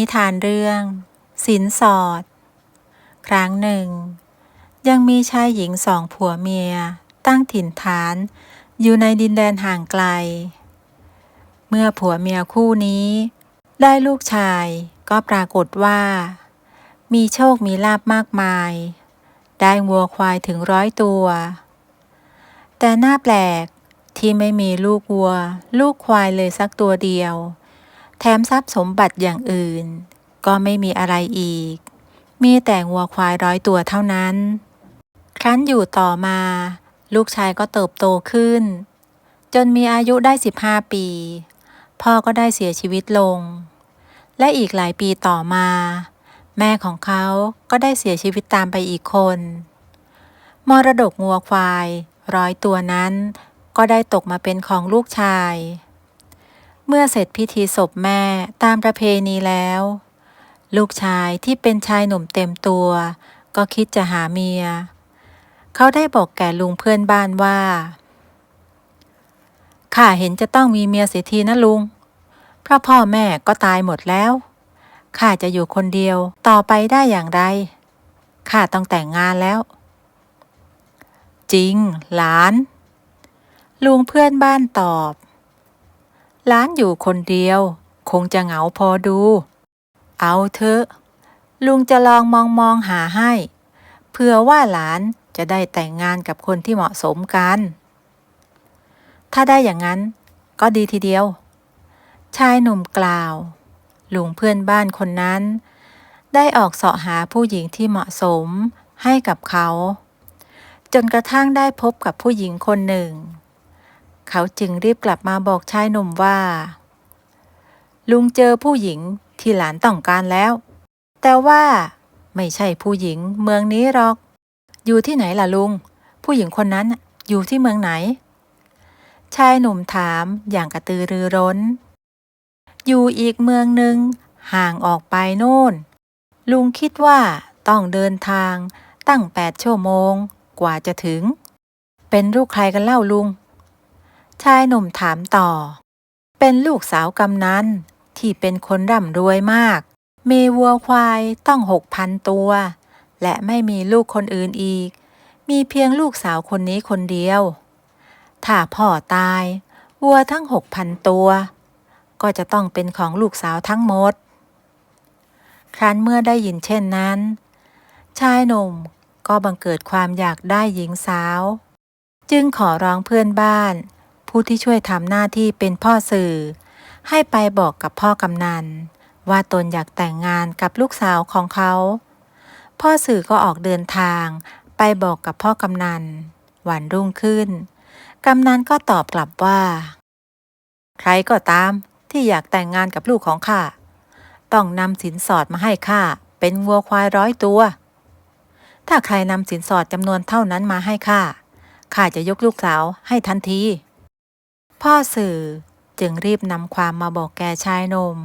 นิทานเรื่องสินสอด ครั้งหนึ่ง ยังมีชายหญิงสองผัวเมีย ตั้งถิ่นฐาน อยู่ในดินแดนห่างไกล เมื่อผัวเมียคู่นี้ ได้ลูกชายก็ปรากฏว่า มีโชคมีลาบมากมาย ได้วัวควายถึงร้อยตัว แต่น่าแปลกที่ไม่มีลูกวัว ลูกควายเลยสักตัวเดียว แถมทรัพย์สมบัติอย่างอื่น ก็ไม่มีอะไรอีก มีแต่วัวควายร้อยตัวเท่านั้น ครั้นอยู่ต่อมา ลูกชายก็เติบโตขึ้น จนมีอายุได้ 15 ปี พ่อก็ได้เสียชีวิตลง และอีกหลายปีต่อมา แม่ของเขาก็ได้เสียชีวิตตามไปอีกคน มรดกงัวควายร้อยตัวนั้น ก็ได้ตกมาเป็นของลูกชาย เมื่อเสร็จพิธีศพแม่ตามประเพณีแล้ว ลูกชายที่เป็นชายหนุ่มเต็มตัว ก็คิดจะหาเมีย เขาได้บอกแก่ลุงเพื่อนบ้านว่าข้าเห็นจะต้องมีเมียเสียทีนะลุง เพราะพ่อแม่ก็ตายหมดแล้ว ข้าจะอยู่คนเดียวต่อไปได้อย่างไร ข้าต้องแต่งงานแล้ว จริง หลาน ลุงเพื่อนบ้านตอบ หลานอยู่คนเดียว คงจะเหงาพอดู เอาเถอะ ลุงจะลองมองมองหาให้เพื่อว่าหลานจะได้แต่งงานกับคนที่เหมาะสมกัน ถ้าได้อย่างนั้น ก็ดีทีเดียว ชายหนุ่มกล่าว ลุงเพื่อนบ้านคนนั้น ได้ออกเสาะหาผู้หญิงที่เหมาะสมให้กับเขา จนกระทั่งได้พบกับผู้หญิงคนหนึ่ง เขาจึงรีบกลับมาบอกชายหนุ่มว่า ลุงเจอผู้หญิงที่หลานต้องการแล้ว แต่ว่าไม่ใช่ผู้หญิงเมืองนี้หรอก อยู่ที่ไหนล่ะลุง ผู้หญิงคนนั้นอยู่ที่เมืองไหน ชายหนุ่มถามอย่างกระตือรือร้น อยู่อีกเมืองหนึ่งห่างออกไปโน่น ลุงคิดว่าต้องเดินทางตั้งแปดชั่วโมงกว่าจะถึง เป็นลูกใครกันเล่าลุง ชายหนุ่มถามต่อ เป็นลูกสาวกำนันที่เป็นคนร่ำรวยมาก มีวัวควายต้องหกพันตัว และไม่มีลูกคนอื่นอีก มีเพียงลูกสาวคนนี้คนเดียว ถ้าพ่อตาย วัวทั้งหกพันตัว ก็จะต้องเป็นของลูกสาวทั้งหมด ครั้นเมื่อได้ยินเช่นนั้น ชายหนุ่มก็บังเกิดความอยากได้หญิงสาว จึงขอร้องเพื่อนบ้าน ผู้ที่ช่วยทำหน้าที่เป็นพ่อสื่อ ให้ไปบอกกับพ่อกำนัน ว่าตนอยากแต่งงานกับลูกสาวของเขา พ่อสื่อก็ออกเดินทาง ไปบอกกับพ่อกำนัน วันรุ่งขึ้น กำนันก็ตอบกลับว่า ใครก็ตามที่อยากแต่งงานกับลูกของข้าต้องนำสินสอดมาให้ข้าเป็นวัวควายร้อยตัว ถ้าใครนำสินสอดจำนวนเท่านั้นมาให้ข้าข้าจะยกลูกสาวให้ทันที พ่อสื่อจึงรีบนำความมาบอกแก่ชายนม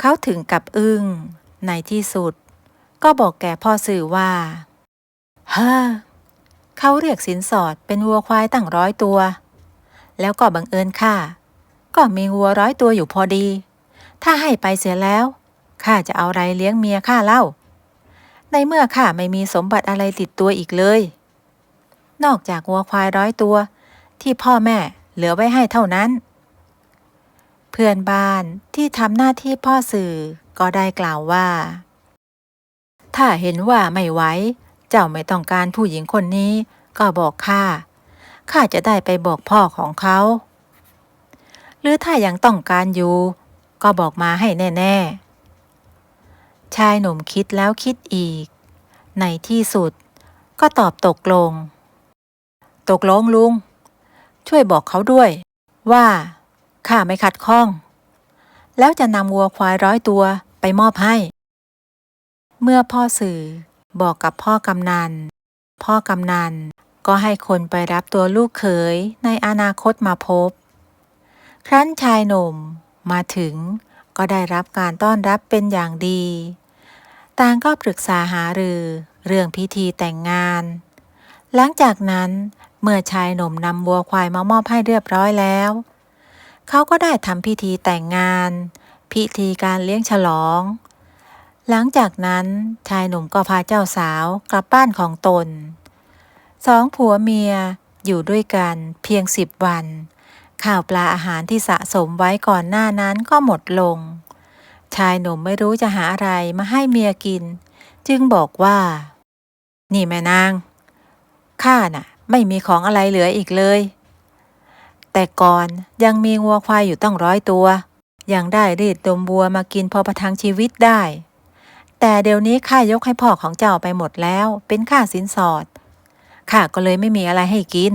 เขาถึงกับอึ้งในที่สุด ก็บอกแก่พ่อสื่อว่า เฮ้อเขาเรียกสินสอดเป็นวัวควายตั้งร้อยตัว แล้วก็บังเอิญข้าก็มีวัวร้อยตัวอยู่พอดี ถ้าให้ไปเสียแล้วข้าจะเอาไรเลี้ยงเมียข้าเล่า ในเมื่อข้าไม่มีสมบัติอะไรติดตัวอีกเลย นอกจากวัวควายร้อยตัว ที่พ่อแม่เหลือไว้ให้เท่านั้น เพื่อนบ้านที่ทำหน้าที่พ่อสื่อก็ได้กล่าวว่า ถ้าเห็นว่าไม่ไหวเจ้าไม่ต้องการผู้หญิงคนนี้ ก็บอกข้าข้าจะได้ไปบอกพ่อของเขา หรือถ้ายังต้องการอยู่ ก็บอกมาให้แน่ ๆ ชายหนุ่มคิดแล้วคิดอีก ในที่สุดก็ตอบตกลง ตกลงลุง ช่วยบอกเขาด้วย ว่าข้าไม่ขัดข้อง แล้วจะนำวัวควายร้อยตัวไปมอบให้ เมื่อพ่อสื่อบอกกับพ่อกำนัน พ่อกำนันก็ให้คนไปรับตัวลูกเขยในอนาคตมาพบ ครั้นชายหนุ่มมาถึงก็ได้รับการต้อนรับเป็นอย่างดี ต่างก็ปรึกษาหารือเรื่องพิธีแต่งงาน หลังจากนั้น เมื่อชายหนุ่มนำวัวควายมามอบให้เรียบร้อยแล้ว เขาก็ได้ทำพิธีแต่งงาน พิธีการเลี้ยงฉลอง หลังจากนั้นชายหนุ่มก็พาเจ้าสาวกลับบ้านของตน สองผัวเมียอยู่ด้วยกันเพียงสิบวันข้าวปลาอาหารที่สะสมไว้ก่อนหน้านั้นก็หมดลง ชายหนุ่มไม่รู้จะหาอะไรมาให้เมียกิน จึงบอกว่า นี่แม่นางข้าน่ะ ไม่มีของอะไรเหลืออีกเลย แต่ก่อนยังมีงัวควายอยู่ตั้งร้อยตัว ยังได้รีดนมวัวมากินพอประทังชีวิตได้ แต่เดี๋ยวนี้ข้ายกให้พ่อของเจ้าไปหมดแล้ว เป็นค่าสินสอดข้าก็เลยไม่มีอะไรให้กิน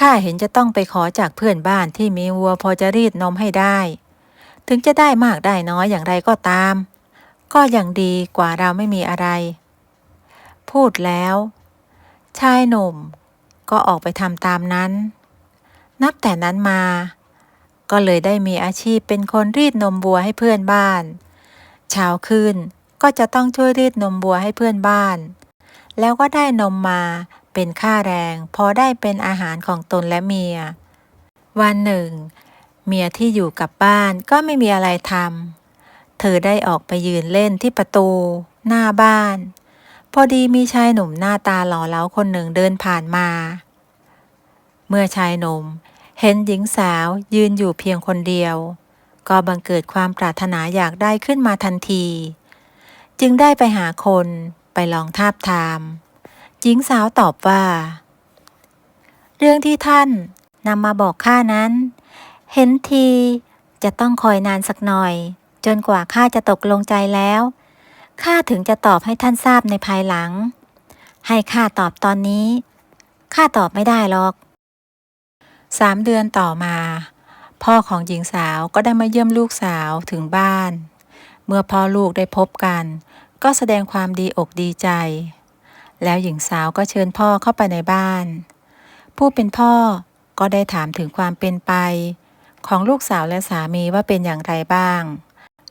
ข้าเห็นจะต้องไปขอจากเพื่อนบ้านที่มีวัวพอจะรีดนมให้ได้ ถึงจะได้มากได้น้อยอย่างไรก็ตาม ก็ยังดีกว่าเราไม่มีอะไร พูดแล้ว ชายหนุ่ม ก็ออกไปทำตามนั้น นับแต่นั้นมา ก็เลยได้มีอาชีพเป็นคนรีดนมวัวให้เพื่อนบ้าน เช้าขึ้นก็จะต้องช่วยรีดนมวัวให้เพื่อนบ้าน แล้วก็ได้นมมาเป็นค่าแรง พอได้เป็นอาหารของตนและเมีย วันหนึ่ง เมียที่อยู่กับบ้านก็ไม่มีอะไรทำเธอได้ออกไปยืนเล่นที่ประตู หน้าบ้าน พอดีมีชายหนุ่มหน้าตาหล่อเหลาคนหนึ่งเดินผ่านมา เมื่อชายหนุ่มเห็นหญิงสาวยืนอยู่เพียงคนเดียว ก็บังเกิดความปรารถนาอยากได้ขึ้นมาทันที จึงได้ไปหาคนไปลองทาบทาม หญิงสาวตอบว่า เรื่องที่ท่านนำมาบอกข้านั้น เห็นทีจะต้องคอยนานสักหน่อย จนกว่าข้าจะตกลงใจแล้ว ข้าถึงจะตอบให้ท่านทราบในภายหลัง ให้ข้าตอบตอนนี้ ข้าตอบไม่ได้หรอก สามเดือนต่อมา พ่อของหญิงสาวก็ได้มาเยี่ยมลูกสาวถึงบ้าน เมื่อพ่อลูกได้พบกัน ก็แสดงความดีอกดีใจ แล้วหญิงสาวก็เชิญพ่อเข้าไปในบ้าน ผู้เป็นพ่อก็ได้ถามถึงความเป็นไป ของลูกสาวและสามีว่าเป็นอย่างไรบ้าง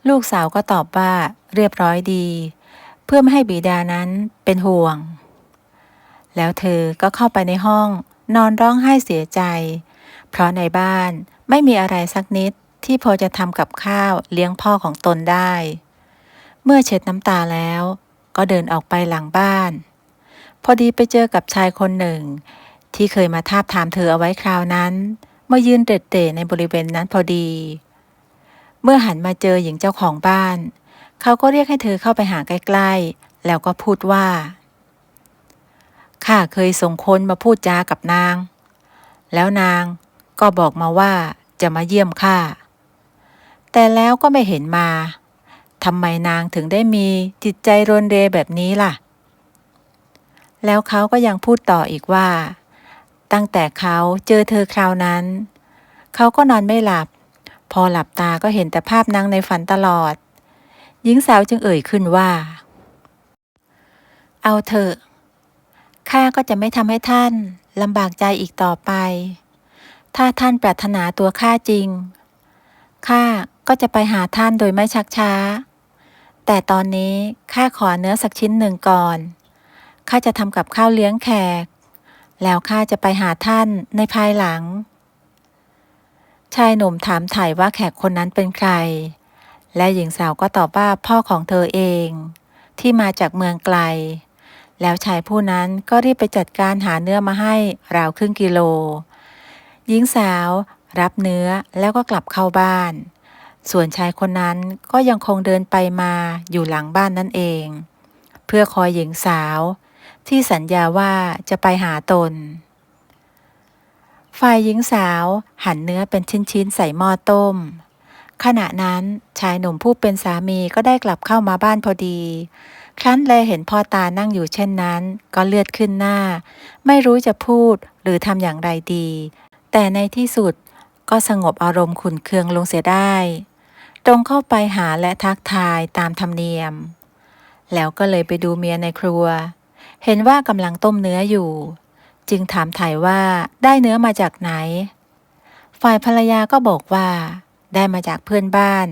ลูกสาวก็ตอบว่าเรียบร้อยดี เพื่อไม่ให้บิดานั้นเป็นห่วง แล้วเธอก็เข้าไปในห้องนอนร้องไห้เสียใจ เพราะในบ้านไม่มีอะไรสักนิดที่พอจะทำกับข้าวเลี้ยงพ่อของตนได้ เมื่อเช็ดน้ำตาแล้ว ก็เดินออกไปหลังบ้าน พอดีไปเจอกับชายคนหนึ่ง ที่เคยมาทาบทามเธอเอาไว้คราวนั้นมายืนเด็ดเตะในบริเวณนั้นพอดี เมื่อหันมาเจอหญิงเจ้าของบ้าน เขาก็เรียกให้เธอเข้าไปหาใกล้ๆ แล้วก็พูดว่า ข้าเคยส่งคนมาพูดจากับนาง แล้วนางก็บอกมาว่าจะมาเยี่ยมข้า แต่แล้วก็ไม่เห็นมา ทำไมนางถึงได้มีจิตใจรนเรแบบนี้ล่ะ แล้วเขาก็ยังพูดต่ออีกว่า ตั้งแต่เขาเจอเธอคราวนั้น เขาก็นอนไม่หลับ พอหลับตาก็เห็นแต่ภาพนางในฝันตลอด หญิงสาวจึงเอ่ยขึ้นว่า เอาเถอะข้าก็จะไม่ทำให้ท่านลำบากใจอีกต่อไป ถ้าท่านปรารถนาตัวข้าจริง ข้าก็จะไปหาท่านโดยไม่ชักช้า แต่ตอนนี้ข้าขอเนื้อสักชิ้นหนึ่งก่อน ข้าจะทำกับข้าวเลี้ยงแขก แล้วข้าจะไปหาท่านในภายหลัง ชายหนุ่มถามถ่ายว่าแขกคนนั้นเป็นใคร และหญิงสาวก็ตอบว่าพ่อของเธอเอง ที่มาจากเมืองไกล แล้วชายผู้นั้นก็รีบไปจัดการหาเนื้อมาให้ราวครึ่งกิโล หญิงสาวรับเนื้อแล้วก็กลับเข้าบ้าน ส่วนชายคนนั้นก็ยังคงเดินไปมาอยู่หลังบ้านนั่นเอง เพื่อคอยหญิงสาว ที่สัญญาว่าจะไปหาตน ฝ่ายหญิงสาวหั่นเนื้อเป็นชิ้นๆใส่หม้อต้ม ขณะนั้นชายหนุ่มผู้เป็นสามีก็ได้กลับเข้ามาบ้านพอดี ครั้นแลเห็นพ่อตานั่งอยู่เช่นนั้น ก็เลือดขึ้นหน้า ไม่รู้จะพูดหรือทำอย่างไรดี แต่ในที่สุดก็สงบอารมณ์ขุนเคืองลงเสียได้ ตรงเข้าไปหาและทักทายตามธรรมเนียม แล้วก็เลยไปดูเมียในครัว เห็นว่ากำลังต้มเนื้ออยู่ จึงถามถ่ายว่าได้เนื้อมาจากไหน ฝ่ายภรรยาก็บอกว่า ได้มาจากเพื่อนบ้าน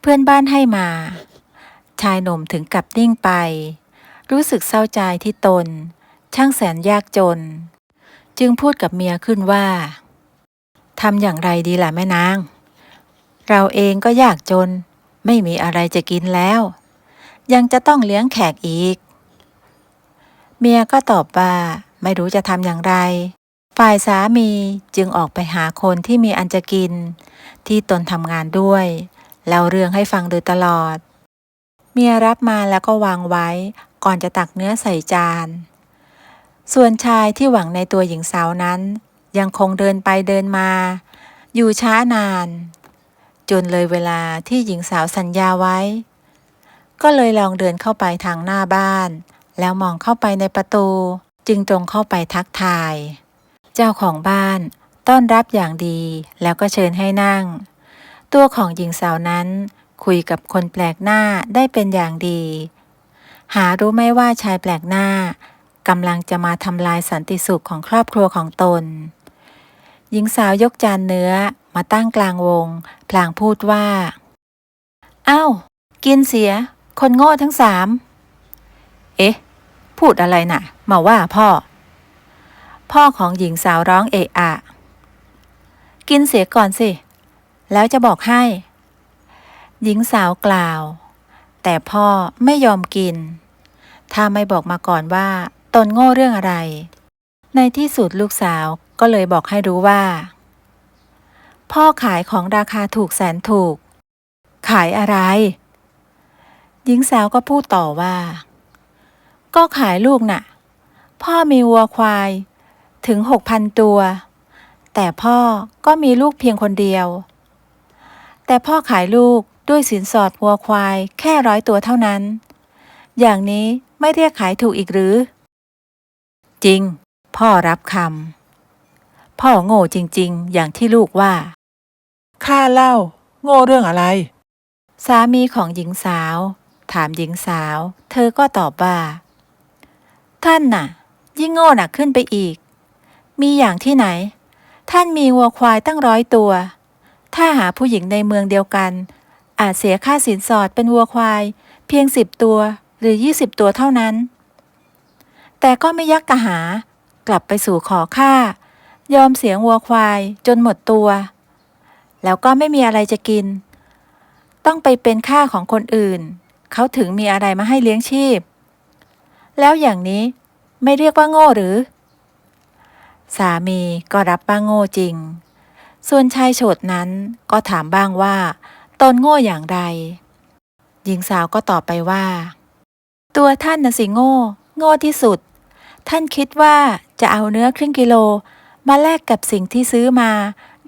เพื่อนบ้านให้มา ชายหนุ่มถึงกับนิ่งไป รู้สึกเศร้าใจที่ตน ช่างแสนยากจน จึงพูดกับเมียขึ้นว่าทำอย่างไรดีล่ะแม่นาง เราเองก็ยากจน ไม่มีอะไรจะกินแล้ว ยังจะต้องเลี้ยงแขกอีก เมียก็ตอบว่า ไม่รู้จะทำอย่างไร ฝ่ายสามีจึงออกไปหาคนที่มีอันจะกิน ที่ตนทำงานด้วยเล่าเรื่องให้ฟังโดยตลอด เมียรับมาแล้วก็วางไว้ก่อนจะตักเนื้อใส่จาน ส่วนชายที่หวังในตัวหญิงสาวนั้น ยังคงเดินไปเดินมา อยู่ช้านาน จนเลยเวลาที่หญิงสาวสัญญาไว้ ก็เลยลองเดินเข้าไปทางหน้าบ้าน แล้วมองเข้าไปในประตู จึงตรงเข้าไปทักทาย เจ้าของบ้าน ต้อนรับอย่างดีแล้วก็เชิญให้นั่ง ตัวของหญิงสาวนั้น คุยกับคนแปลกหน้าได้เป็นอย่างดี หารู้ไหมว่าชายแปลกหน้ากำลังจะมาทำลายสันติสุขของครอบครัวของตน หญิงสาวยกจานเนื้อมาตั้งกลางวง พลางพูดว่า อ้าว กินเสีย คนโง่ทั้งสาม เอ๊ะ พูดอะไรน่ะ มาว่าพ่อ พ่อของหญิงสาวร้องเอะอะ กินเสียก่อนสิ แล้วจะบอกให้ หญิงสาวกล่าว แต่พ่อไม่ยอมกิน ถ้าไม่บอกมาก่อนว่า ตนโง่เรื่องอะไร ในที่สุดลูกสาวก็เลยบอกให้รู้ว่า พ่อขายของราคาถูกแสนถูก ขายอะไร หญิงสาวก็พูดต่อว่า ก็ขายลูกน่ะ พ่อมีวัวควายถึงหกพันตัว แต่พ่อก็มีลูกเพียงคนเดียว แต่พ่อขายลูกด้วยสินสอดวัวควายแค่ร้อยตัวเท่านั้น อย่างนี้ไม่เรียกขายถูกอีกหรือ จริง พ่อรับคำพ่อโง่จริง ๆ อย่างที่ลูกว่า ข้าเล่า โง่เรื่องอะไร สามีของหญิงสาว ถามหญิงสาว เธอก็ตอบว่า ท่านน่ะ ยิ่งโง่หนักขึ้นไปอีก มีอย่างที่ไหน ท่านมีวัวควายตั้งร้อยตัว ถ้าหาผู้หญิงในเมืองเดียวกัน อาจเสียค่าสินสอดเป็นวัวควาย เพียงสิบตัวหรือยี่สิบตัวเท่านั้น แต่ก็ไม่ยักกะหากลับไปสู่ขอค่า ยอมเสียงวัวควายจนหมดตัว แล้วก็ไม่มีอะไรจะกิน ต้องไปเป็นค่าของคนอื่น เขาถึงมีอะไรมาให้เลี้ยงชีพ แล้วอย่างนี้ไม่เรียกว่าโง่หรือ สามีก็รับว่าโง่จริง ส่วนชายโฉดนั้นก็ถามบ้างว่า ตนโง่อย่างไรหญิงสาวก็ตอบไปว่า ตัวท่านน่ะสิโง่ โง่ที่สุด ท่านคิดว่าจะเอาเนื้อครึ่งกิโล มาแลกกับสิ่งที่ซื้อมา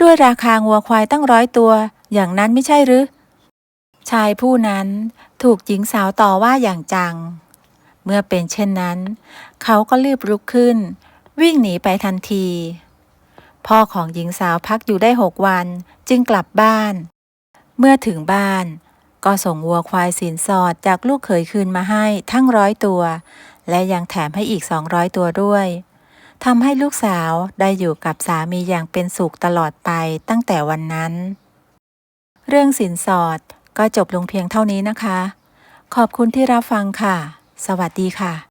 ด้วยราคางัวควายตั้งร้อยตัว อย่างนั้นไม่ใช่หรือ ชายผู้นั้นถูกหญิงสาวต่อว่าอย่างจัง เมื่อเป็นเช่นนั้น เขาก็รีบลุกขึ้น วิ่งหนีไปทันที พ่อของหญิงสาวพักอยู่ได้หกวันจึงกลับบ้าน เมื่อถึงบ้าน ก็ส่งวัวควายสินสอดจากลูกเขยคืนมาให้ทั้งร้อยตัว และยังแถมให้อีกสองร้อยตัวด้วยทำให้ลูกสาวได้อยู่กับสามีอย่างเป็นสุขตลอดไปตั้งแต่วันนั้น เรื่องสินสอดก็จบลงเพียงเท่านี้นะคะ ขอบคุณที่รับฟังค่ะ สวัสดีค่ะ